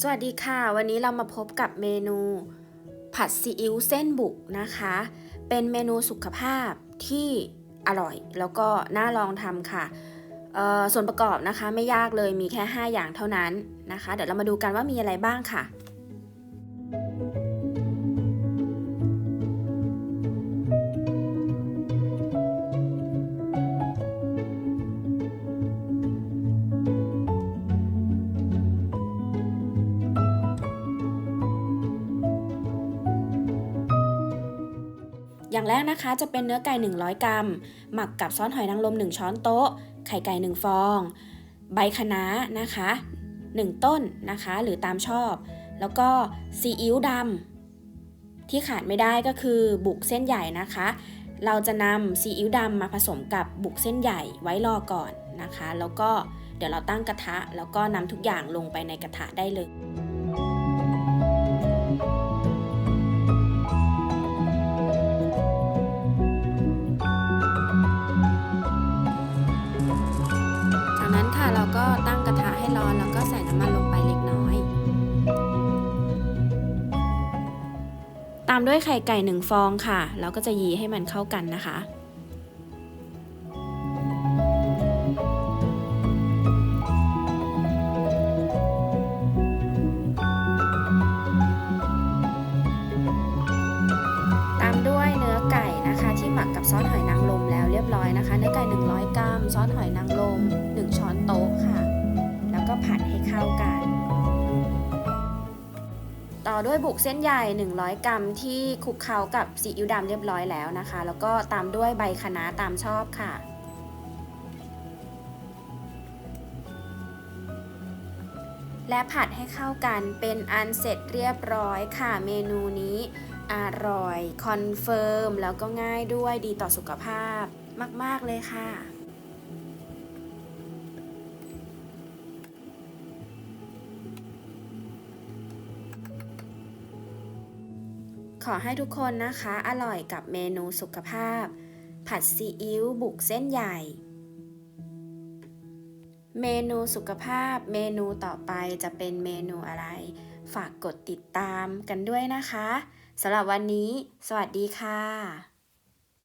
สวัสดีค่ะ วันนี้เรามาพบกับเมนู ผัดซีอิ๊วเส้นบุกนะคะ เป็นเมนูสุขภาพที่อร่อย แล้วก็น่าลองทำค่ะส่วนประกอบนะคะไม่ยากเลยมีแค่ 5 อย่างเท่านั้นนะคะ เดี๋ยวเรามาดูกันว่ามีอะไรบ้างค่ะ อย่างแรกนะคะจะเป็นเนื้อไก่ 100 กรัม หมักกับซอสหอยนางรม1 ช้อนโต๊ะ ไข่ไก่ 1 ฟอง ใบคะน้านะคะ 1 ต้นนะคะ หรือตามชอบ แล้วก็ซีอิ๊วดำที่ขาดไม่ได้ก็คือบุกเส้นใหญ่นะคะ เราจะนำซีอิ๊วดำมาผสมกับบุกเส้นใหญ่ไว้รอก่อนนะคะ แล้วก็เดี๋ยวเราตั้งกระทะ แล้วก็นำทุกอย่างลงไปในกระทะได้เลย ตามด้วยไข่ไก่หนึ่งฟองค่ะ แล้วก็จะยีให้มันเข้ากันนะคะ ตามด้วยเนื้อไก่นะคะ ที่หมักกับซอสหอยนางรมแล้วเรียบร้อยนะคะ เนื้อไก่ 100 กรัม ซอสหอยนางรม1 ช้อนโต๊ะค่ะ แล้วก็ผัดให้ อด้วยบุกเส้นใหญ่ 100 กรัมที่คลุกเคล้ากับซีอิ๊วดำเรียบร้อยแล้วนะคะ แล้วก็ตามด้วยใบคะน้าตามชอบค่ะ และผัดให้เข้ากันเป็นอันเสร็จเรียบร้อยค่ะ เมนูนี้อร่อย คอนเฟิร์ม แล้วก็ง่ายด้วยดีต่อสุขภาพมาก ๆ เลยค่ะ ขอให้ทุกคนนะคะอร่อยกับเมนูสุขภาพ ผัดซีอิ๊วบุกเส้นใหญ่ เมนูสุขภาพเมนูต่อไปจะเป็นเมนูอะไร ฝากกดติดตามกันด้วยนะคะสำหรับวันนี้ สวัสดีค่ะ